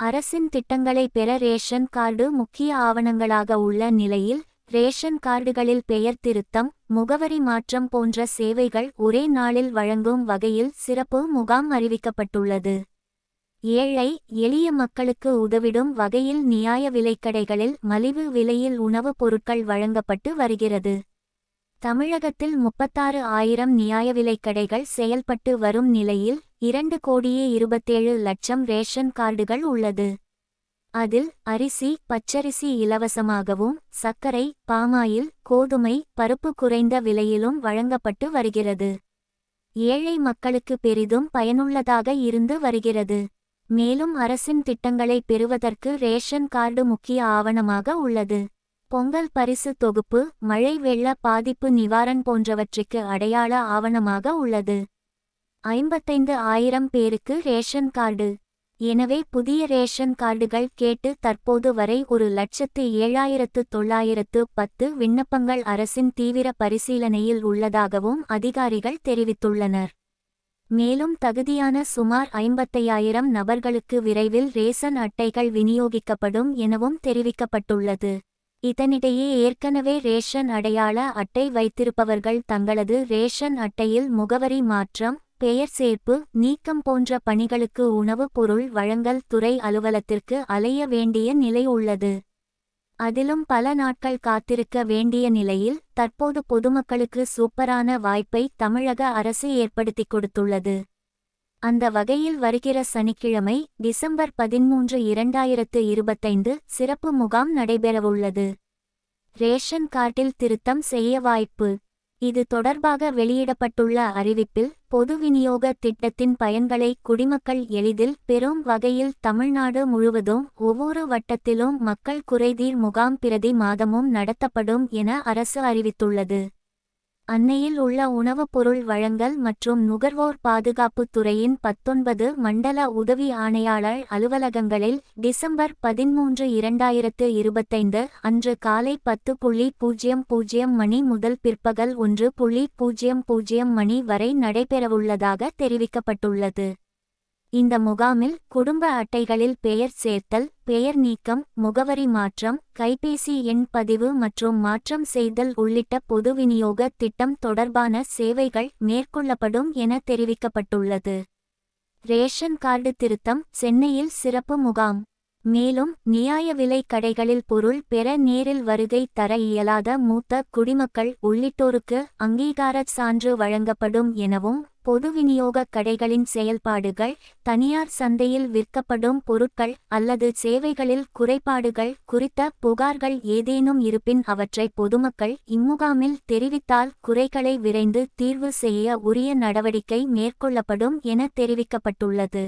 அரசின் திட்டங்களை பெற ரேஷன் கார்டு முக்கிய ஆவணங்களாக உள்ள நிலையில் ரேஷன் கார்டுகளில் பெயர் திருத்தம் முகவரி மாற்றம் போன்ற சேவைகள் ஒரே நாளில் வழங்கும் வகையில் சிறப்பு முகாம் அறிவிக்கப்பட்டுள்ளது. ஏழை எளிய மக்களுக்கு உதவிடும் வகையில் நியாய விலைக்கடைகளில் மலிவு விலையில் உணவுப் பொருட்கள் வழங்கப்பட்டு வருகிறது. தமிழகத்தில் முப்பத்தாறு ஆயிரம் நியாய விலைக்கடைகள் செயல்பட்டு வரும் நிலையில் இரண்டு கோடியே இருபத்தேழு லட்சம் ரேஷன் கார்டுகள் உள்ளது. அதில் அரிசி பச்சரிசி இலவசமாகவும் சர்க்கரை பாமாயில் கோதுமை பருப்பு குறைந்த விலையிலும் வழங்கப்பட்டு வருகிறது. ஏழை மக்களுக்கு பெரிதும் பயனுள்ளதாக இருந்து வருகிறது. மேலும் அரசின் திட்டங்களை பெறுவதற்கு ரேஷன் கார்டு முக்கிய ஆவணமாக உள்ளது. பொங்கல் பரிசு தொகுப்பு மழை வெள்ள பாதிப்பு நிவாரண் போன்றவற்றுக்கு அடையாள ஆவணமாக உள்ளது. ஐம்பத்தைந்து ஆயிரம் பேருக்கு ரேஷன் கார்டு. எனவே புதிய ரேஷன் கார்டுகள் கேட்டு தற்போது வரை ஒரு லட்சத்து ஏழாயிரத்து தொள்ளாயிரத்து பத்து விண்ணப்பங்கள் அரசின் தீவிர பரிசீலனையில் உள்ளதாகவும் அதிகாரிகள் தெரிவித்துள்ளனர். மேலும் தகுதியான சுமார் ஐம்பத்தையாயிரம் நபர்களுக்கு விரைவில் ரேசன் அட்டைகள் விநியோகிக்கப்படும் எனவும் தெரிவிக்கப்பட்டுள்ளது. இதனிடையே ஏற்கனவே ரேஷன் அடையாள அட்டை வைத்திருப்பவர்கள் தங்களது ரேஷன் அட்டையில் முகவரி மாற்றம் பெயர் சேர்ப்பு நீக்கம் போன்ற பணிகளுக்கு உணவுப் பொருள் வழங்கல் துறை அலுவலத்திற்கு அலைய வேண்டிய நிலை உள்ளது. அதிலும் பல நாட்கள் காத்திருக்க வேண்டிய நிலையில் தற்போது பொதுமக்களுக்கு சூப்பரான வாய்ப்பை தமிழக அரசு ஏற்படுத்திக் கொடுத்துள்ளது. அந்த வகையில் வருகிற சனிக்கிழமை டிசம்பர் பதிமூன்று இரண்டாயிரத்து இருபத்தைந்து சிறப்பு முகாம் நடைபெறவுள்ளது. ரேஷன் கார்டில் திருத்தம் செய்ய வாய்ப்பு. இது தொடர்பாக வெளியிடப்பட்டுள்ள அறிவிப்பில் பொது விநியோக திட்டத்தின் பயன்களை குடிமக்கள் எளிதில் பெறும் வகையில் தமிழ்நாடு முழுவதும் ஒவ்வொரு வட்டத்திலும் மக்கள் குறைதீர் முகாம் பிரதி மாதமும் நடத்தப்படும் என அரசு அறிவித்துள்ளது. அன்னையில் உள்ள உணவுப் பொருள் வழங்கல் மற்றும் நுகர்வோர் பாதுகாப்புத் துறையின் பத்தொன்பது மண்டல உதவி ஆணையாளர் அலுவலகங்களில் டிசம்பர் பதிமூன்று இரண்டாயிரத்து இருபத்தைந்து அன்று காலை பத்து புள்ளி பூஜ்ஜியம் பூஜ்ஜியம் மணி முதல் பிற்பகல் ஒன்று புள்ளி பூஜ்ஜியம் பூஜ்ஜியம் மணி வரை நடைபெறவுள்ளதாக தெரிவிக்கப்பட்டுள்ளது. இந்த முகாமில் குடும்ப அட்டைகளில் பெயர் சேர்த்தல் பெயர் நீக்கம் முகவரி மாற்றம் கைபேசி எண் பதிவு மற்றும் மாற்றம் செய்தல் உள்ளிட்ட பொது விநியோக திட்டம் தொடர்பான சேவைகள் மேற்கொள்ளப்படும் என தெரிவிக்கப்பட்டுள்ளது. ரேஷன் கார்டு திருத்தம் சென்னையில் சிறப்பு முகாம். மேலும் நியாய விலை கடைகளில் பொருள் பெற நேரில் வருகை தர இயலாத மூத்த குடிமக்கள் உள்ளிட்டோருக்கு அங்கீகாரச் சான்று வழங்கப்படும் எனவும் பொது விநியோகக் கடைகளின் செயல்பாடுகள் தனியார் சந்தையில் விற்கப்படும் பொருட்கள் அல்லது சேவைகளில் குறைபாடுகள் குறித்த புகார்கள் ஏதேனும் இருப்பின் அவற்றை பொதுமக்கள் இம்முகாமில் தெரிவித்தால் குறைகளை விரைந்து தீர்வு செய்ய உரிய நடவடிக்கை மேற்கொள்ளப்படும் என தெரிவிக்கப்பட்டுள்ளது.